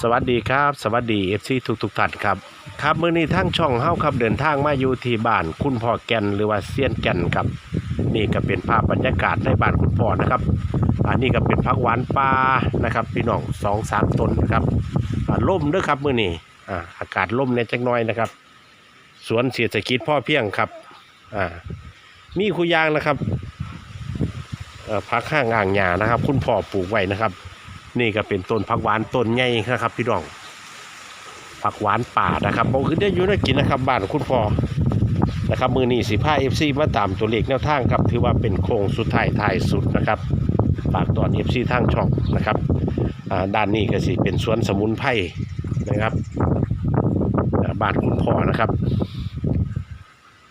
สวัสดีครับ สวัสดีเอฟซีทุกทุกท่านครับ ครับมื้อนี้ทั้งช่องเฮาครับเดินทางมาอยู่ที่บ้านคุณพ่อแก่นหรือว่าเซียนแก่นครับ นี่ก็เป็นภาพบรรยากาศในบ้านคุณพ่อนะครับอันนี้ก็เป็นพักหวานปลานะครับ พี่น้องสองสามต้นนะครับอ่าล่มเด้วยครับมื้อนี้อ่าอากาศล่มเนี่ยจักน้อยนะครับ สวนเศรษฐกิจพ่อเพียงครับอ่ามีคุยางนะครับอ่อพักข้างอ่างหญ้านะครับ คุณพ่อปลูกไว้นะครับ นี่ก็เป็นต้นผักหวานต้นใหญ่นะครับ พี่น้องผักหวานป่านะครับบอกคือได้อยู่ได้กินนะครับบ้านคุณพ่อนะครับมือนี้สิผ้าเอฟซีมาตามตัวเลขแนวทางครับถือว่าเป็นโค้งสุดท้ายท้ายสุดนะครับฝากตอนเอฟซีทางช่องนะครับอ่าด้านนี้ก็สิเป็นสวนสมุนไพรนะครับบ้านคุณพ่อนะครับ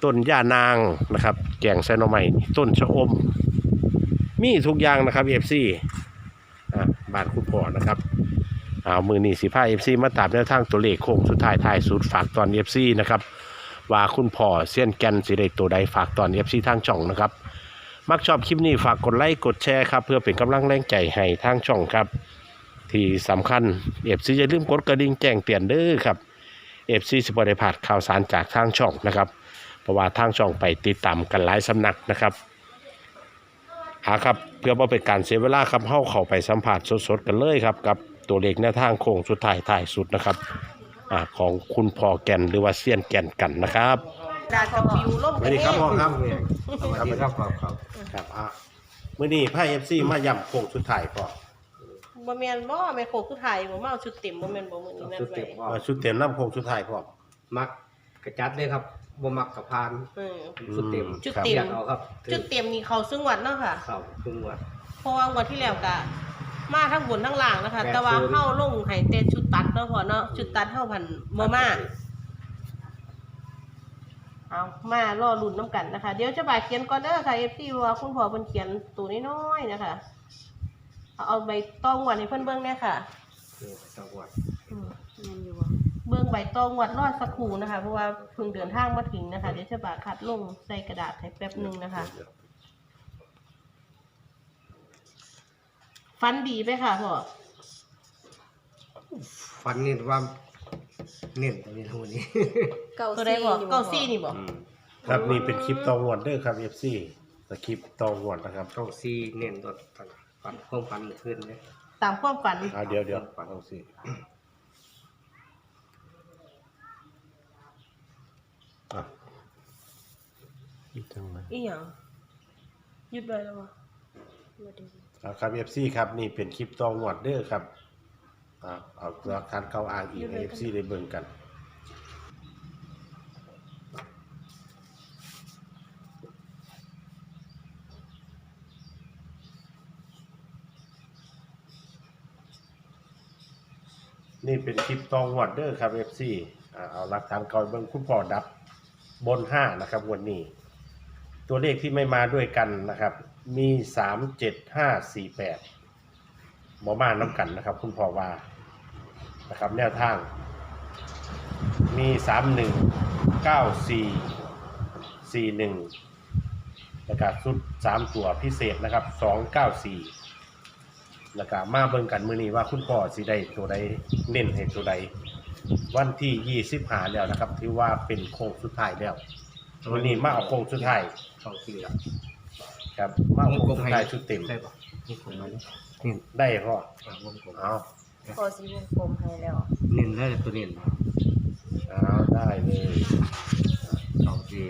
ต้นย่านางนะครับ แกงไซโนไมต้นชะอม มีทุกอย่างนะครับเอฟซี บ้านคุณพ่อนะครับเอามือนีสิผ้าเอฟซีมาตามแนวทางตัวเลขโค้งสุดท้ายท้ายสุดฝากตอนเอฟซีนะครับว่าคุณพ่อเซียนแกนสิได้ตัวใดฝากตอนเอฟซีทางช่องนะครับมักชอบคลิปนี้ฝากกดไลค์กดแชร์ครับเพื่อเป็นกำลังแรงใจให้ทางช่องครับ ที่สำคัญเอฟซีอย่าลืมกดกระดิ่งแจ้งเตือนเด้อครับเอฟซีสิบได้พาดข่าวสารจากทางช่องนะครับเพราะว่าทางช่องไปติดตามกันหลายสำนักนะครับ หาครับเพื่อบ่เป็นการเสียเวลาครับเข้าเข้าไปสัมผัสสดๆกันเลยครับกับตัวเลขแนวทางโค้งสุดท้ายท้ายสุดนะครับอ่าของคุณพ่อแก่นหรือว่าเซียนแก่นกันนะครับดากับปิวล่มสวัสดีครับพ่อครับสวัสดีครับครับครับครับอะมื่อนี้ไพ่เอฟซีมาย่ำโค้งสุดท้ายพ่อบ่แม่นบ่แม่นโคกคือไทยบ่มาเอาชุดเต็มบ่แม่นบ่มื้อนี้แม่นชุดไว้เต็มว่าเอาชุดเต็มน้ำโค้งสุดท้ายพ่อมักกระจัดเลยครับ บ่มักกับพานเออชุดเต็มชุดเต็มอยากเอาครับชุดเต็มนี่เขาซึ่งวัดเนาะค่ะ เข้าครึ่งวัด เพราะว่างวดที่แล้วก็มาทั้งบนทั้งล่างนะคะ แปดแต่ว่าศูนย์เฮาลงให้แต่ชุดตัดเนาะพ่อเนาะชุดตัดเฮาพันบ่มาเอามารอลุ้นน้ำกันนะคะ เดี๋ยวจะบ่ายเขียนก่อนเด้อค่ะ FC ว่าคุณพ่อเพิ่นเขียนตัวน้อยๆนะคะเอาเอาใบตองวันให้เพิ่นเบิ่งแน่ค่ะ นี่จังหวัดอืมแม่นอยู่บ่เบื้องใบตองวัดรอดสักครู่นะคะ เพราะว่าเพิ่งเดินทางมาถึงนะคะ เดี๋ยวจะบาคัดลงใส่กระดาษให้แป๊บหนึ่งนะคะฟันดีไปค่ะพ่อฟันนี่ว่าเน้นตรงนี้ทั้งวันนี้ เก่าตัวใดซี่บอกเก้าซี่นี่บอกครับนี่เป็นคลิปตองวดเด้อครับเอฟซีสคริปตองวดนะครับ เข้าซีเน้นตัวฟันความฟันขึ้นเลย ตามความฝันเอาเดี๋ยวเดี๋ยวเอาสิอะอีกจังเลยอีหยังหยุดไปแล้ววะมาดูเอาครับเอฟซีครับนี่เป็นคลิปตองวดเด้อครับอ่าเอาหลักฐานเข้าอ้างอีกเอฟซีได้เบิ่งกัน นี่เป็นคลิปตองวดเดอร์ครับเอฟซีเอาหลักฐานก่อนเบิ่งคุณพ่อดับบนห้านะครับวันนี้ ตัวเลขที่ไม่มาด้วยกันนะครับ มีสามเจ็ดห้าสี่แปดบอมาน้ำกันนะครับ คุณพ่อว่านะครับแนวทาง มีสามหนึ่งเก้าสี่สี่หนึ่งแล้วก็ชุดสามตัวพิเศษนะครับสองเก้าสี่ แล้วก็มาเบิ่งกันมื้อนี้ว่าคุณพ่อสิได้ตัวใดเน้นให้ตัวใด วันที่ยี่สิบหาแล้วนะครับที่ว่าเป็นโค้งสุดท้ายแล้ววันนี้มาเอาโค้งสุดท้ายเข้าซีแล้วครับมาเอาโค้งสุดท้ายชุดเต็มได้ปะนี่ผมมาเลยเน้นได้พ่ออ่าวงกลมเอาพอสีวงกลมให้แล้วเน้นได้ตัวเน้นเอาได้เลยเข้าซี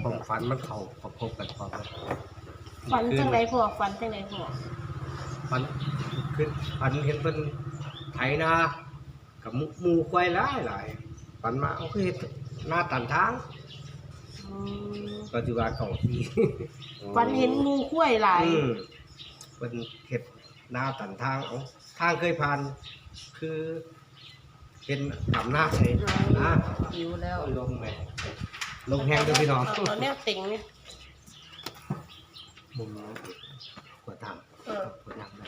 ความฟันมันเข้าประกบกันพร้อมกัน ฝันจังไรพ่อฝันจังไรพ่อ ฟันขึ้นฟันเห็นเป็นไถนากับหมูหมูควายหลายหลายฟันมาเอาคือเห็ดหน้าตันทางอืมปัจจุบันเก่าที่ฝันเห็นงูคุ้ยหลาย อืมเป็นเห็ดหน้าตันทางเอาทางเคยผ่าน คือเป็นดำหน้าเลยนะหิวแล้วลงไปลงแห้งด้วยพี่น้องเอาแนวติ่งนี่มุมน้องกดตาม เออกดตามได้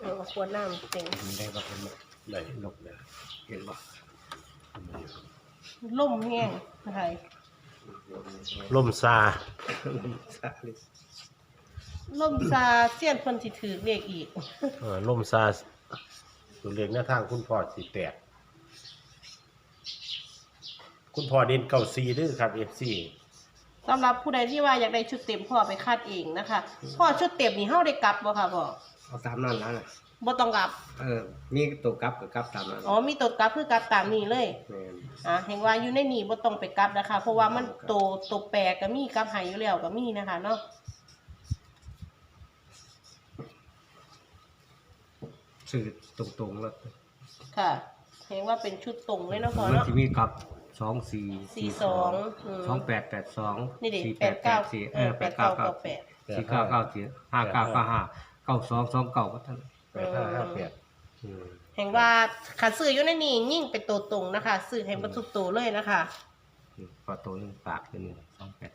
เออเอาขวดน้ำติ่งมันได้บ่เป็นบ่ได้ลกเลยเห็นบ่ล่มแห้งนะคะล่มซาล่มซาเสี้ยนเพิ่นสิถือเลขอีกเออล่มซาตัวเลขหน้าทางคุณพ่อสิแตก คุณพ่อเด่นเก่าซีด้อครับ FC สำหรับผู้ใดที่ว่าอยากได้ชุดเต็มพ่อไปคาดเองนะคะพ่อชุดเต็มนี่เฮาได้กลับบ่ค่ะพ่อเอาตามนั้นแล้วนะบ่ต้องกลับ เออ มีตัวกลับกับกลับตามนั้นอ๋อมีตดกลับคือกลับตามนี้เลยแม่นอ่าเห็นว่าอยู่ในนี่บ่ต้องไปกลับนะคะ เพราะว่ามันโตโตแปรก็มีกลับให้อยู่แล้วก็มีนะคะเนาะสื่อตรงๆแล้วค่ะเห็นว่าเป็นชุดตรงเลยเนาะพ่อมันเนาะ จะมีกับ สองสี่สี่สองอืมสองแปดแปดสองนี่ดิสี่แปดเก้าสี่เอเอออแปแปดดเก้าเก้าเก้าเก้าแปด สี่เก้าเก้าสี่ห้าเก้าเก้าห้าเก้าสองสองเก้าก็ทั้งแปดห้าห้าแปดอืมเห็นว่าขันซื้ออยู่ในนี่ยิ่งเป็นตัวตรงนะคะซื้อให้บรรทุกตัวเลยนะคะอืมพอตัวหนึงปากตัวหนึงสองแปด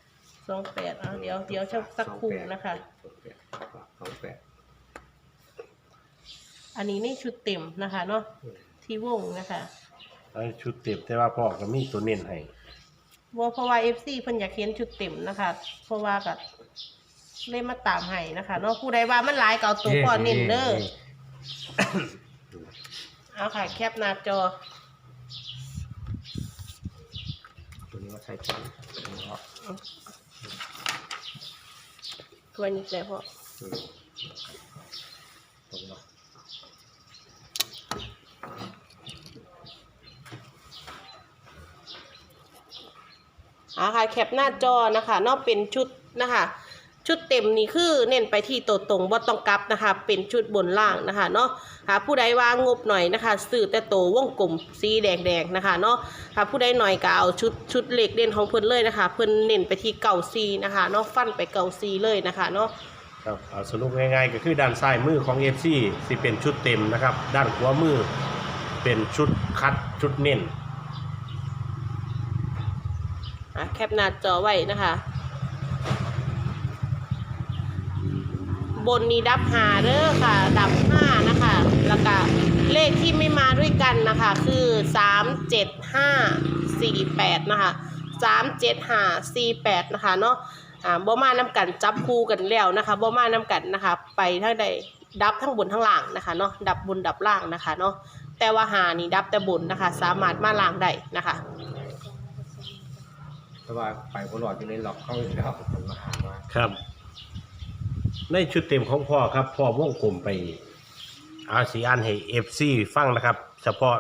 สองแปดอะเดี๋ยวเดี๋ยวจะสักครู่นะคะ สองแปดปากสองแปดอันนี้นี่ชุดเต็มนะคะเนาะอืมที่วงนะคะ ไอ้ชุดเต็มแต่ว่าพ่อก็มีตัวเน้นให้ว่าเพราะว่า FC เพิ่นอยากเห็นชุดเต็มนะคะ เพราะว่ากับเล่มาตามให้นะคะเนาะผู้ใดว่ามันหลายเก่าตัวก่อนเน้นเด้อเอาค่ะแคปหน้าจอ ตัวนี้ว่าใช้ตัวนี้เพราะตัวนี้เลยพ่อ อืมตรงเนาะ เอาค่ะแคปหน้าจอนะคะเนอกเป็นชุดนะคะชุดเต็มนี่คือเน้นไปที่ตัวตรงบ่ต้องกลับนะคะ เป็นชุดบนล่างนะคะเนาะหาผู้ใดว่างบหน่อยนะคะซื้อแต่โตววงกลมสีแดงๆนะคะเนาะหาผู้ใดหน่อยก็เอาชุดชุดเหล็กเด่นของเพิ่นเลยนะคะ เพิ่นเน้นไปที่เก่าซีนะคะเนาะฟันไปเก่าซีเลยนะคะเนาะครับเอาสรุปง่ายๆก็คือด้านซ้ายมือของ FC สิเป็นชุดเต็มนะครับ ด้านขวามือเป็นชุดคัดชุดเน้น อะแคปหน้าจอไว้นะคะ บนนี้ดับหาเด้อค่ะ ดับห้านะคะ แล้วก็เลขที่ไม่มาด้วยกันนะคะ คือสามเจ็ดห้าสี่แปดนะคะสามเจ็ดห้าสี่แปดนะคะเนาะอ่าบ่มาน้ำกันจับคู่กันแล้วนะคะบ่มาน้ำกันนะคะ ไปทั้งใดดับทั้งบนทั้งล่างนะคะเนาะดับบนดับล่างนะคะเนาะแต่ว่าหานี่ดับแต่บนนะคะ สามารถมาล่างได้นะคะ แต่ว่าไปบนหลอดอยู่ในหลอกเข้าอีกแล้วผมมาหาว่าครับ ในชุดเต็มของพ่อครับ พ่อวงกลมไปอาสีอันให้ FC ฟังนะครับ เฉพาะ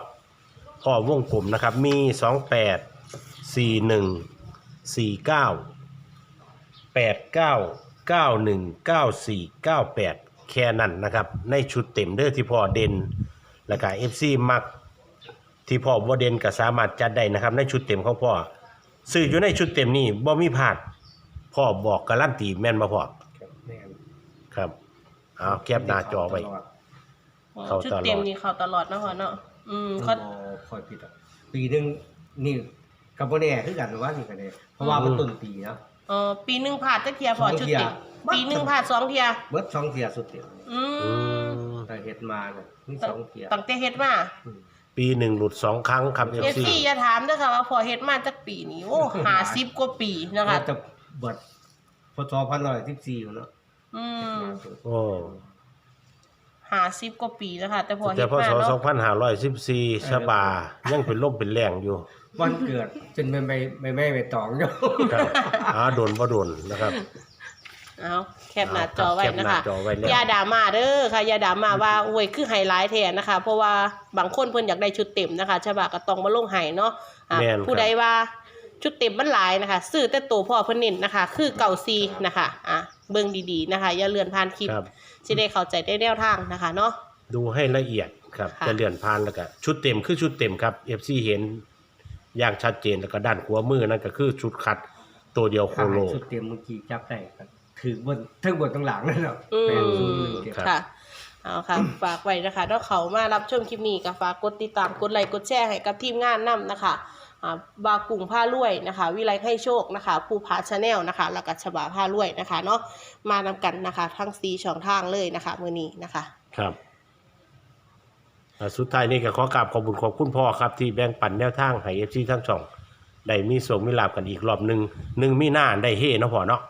พ่อวงกลมนะครับ มี28 41 49 89 91 94 98แปดเก้าเก้าหนึ่งเก้าสี่เก้าแปดแค่นั้นนะครับ ในชุดเต็มเด้อที่พ่อเด่นแล้วก็ FC มักที่พ่อบ่าเด่นก็สามารถจัดได้นะครับ ในชุดเต็มของพ่อ ซื้ออยู่ในชุดเต็มนี่บ่มีพลาดพ่อบอกการันตีแม่นบ่พ่อครับแม่นครับเอาแคปหน้าจอไว้ เข้าชุดตลอดเต็มนี่เข้าตลอดเนาะพ่อเนาะอืมเขาเขาคอยผิดอะปีหนึงนี่กับโบแน่คือกันว่านี่กันเลยเพราะว่ามันต้นปีนะ เออปีหนึ่งผ่านจักเทียพอสองชุดเที่ยเต็มปีหนึ่งผ่านสองเทีย เบิดสองเทียสุดเดียวอือืมมแต่เฮ็ดมาเนี่ยมีสองเทียตั้งแต่เฮ็ดมาอืม ปีหนึ่งหลุดสองครั้งครับเอฟ FC ซีอย่าถามเด้อค่ะว่าพอเฮ็ดมาจักปีนี่โอ้ หาสิบกว่าปีนะคะน่าจะเบิดพศพันร้อยสิบสี่เนาะอืมโอ้หาสิบกว่าปีแล้วค่ะ แต่พอแต่เฮ็ดพมาศเนาะ2514ชบา ยังเป็นลมเป็นแรงอยู่ วันเกิดจนไม่ไม่ไม่ไม่ไม่ตองอยู่ครับอาโดนบ่โดนนะครับ เอาแคปหน้าจอไว้แคปนะหน้าคะ จอไว้แล้ว อย่าด่ามาเด้อค่ะอย่าด่ามาว่าโอ้ยคือไฮไลท์แทนนะคะ เพราะว่าบางคนเพิ่นอยากได้ชุดเต็มนะคะฉบับก็ต้องมาลงไห้เนาะอะแม่นครับ ผู้ใดว่าชุดเต็มมันหลายนะคะ ซื้อแต่ตัวพ่อเพิ่นเน้นนะคะ คือเก่าซีนะคะอะเบิ่งดีๆนะคะ อย่าเลื่อนผ่านคลิปครับ สิได้เข้าใจได้แนวทางนะคะเนาะ ดูให้ละเอียดครับ ค่ะ จะเลื่อนผ่านแล้วก็ชุดเต็มคือชุดเต็มครับ FC เห็นอย่างชัดเจนแล้วก็ด้านขวามือนั่นก็คือชุดคัดตัวเดียวโคโลสุดเตรียมเมื่อกี้จับได้ครับ ถือบนทั้งบนทั้งหลังนั่นแหละอืแปดมศูนย์หนึ่งเจ็ดครับค่ะเอาค่ะ ฝากไว้นะคะถ้าเขามารับชมคลิปนี้ก็ฝากกดติดตามกดไลค์กดแชร์ให้กับทีมงานนํนะคะอ่าบากุ่งผ้ารวยนะคะ วิไลให้โชคนะคะภูผาชาแนลนะคะแล้วก็ฉบาผ้ารวยนะคะเนาะมานำกันนะคะ ทั้งสีช่องทางเลยนะคะมือนี้นะคะ ครับอ่าสุดท้ายนี้ก็ขอกราบขอบคุณขอบคุณพ่อครับ ที่แบ่งปันแนวทางให้ FC ทั้งช่องได้มีโสมมีลาบกันอีกรอบหนึ่งหนึ่งมีหน้าได้เฮเนาะพ่อเนาะ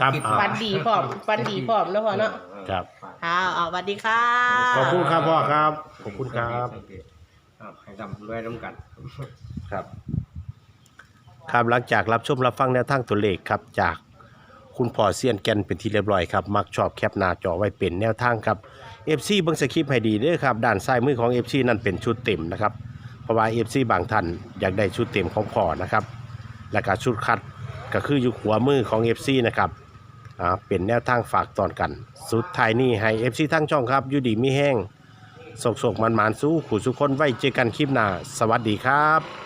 ครับอ่าฟันดีพร้อมฟันดีพร้อมแล้วพอเนาะเออครับค่ะเอาสวัสดีค่ะ ขอบคุณครับพ่อครับขอบคุณครับ ครับให้ดำรวยน้ำกัน ครับครับหลังจากรับชมรับฟังแนวทางตัวเลขครับจากคุณพ่อเซียนแกนเป็นที่เรียบร้อยครับ มักชอบแคปหน้าจอไว้เป็นแนวทางครับ FC เบิ่งสคริปต์ให้ดีเด้อครับด้านซ้ายมือของ FC นั่นเป็นชุดเต็มนะครับเพราะว่า FC บางท่านอยากได้ชุดเต็มของพ่อนะครับ และก็ชุดคัด ก็คืออยู่หัวมือของ FC นะครับอ่าเป็นแนวทางฝากตอนกัน สุดท้ายนี้ให้ FC ทั้งช่องครับอยู่ดีมีแห้งสกๆมันๆสู้ขู่สุคนไว้เจอกันคลิปหน้า สวัสดีครับ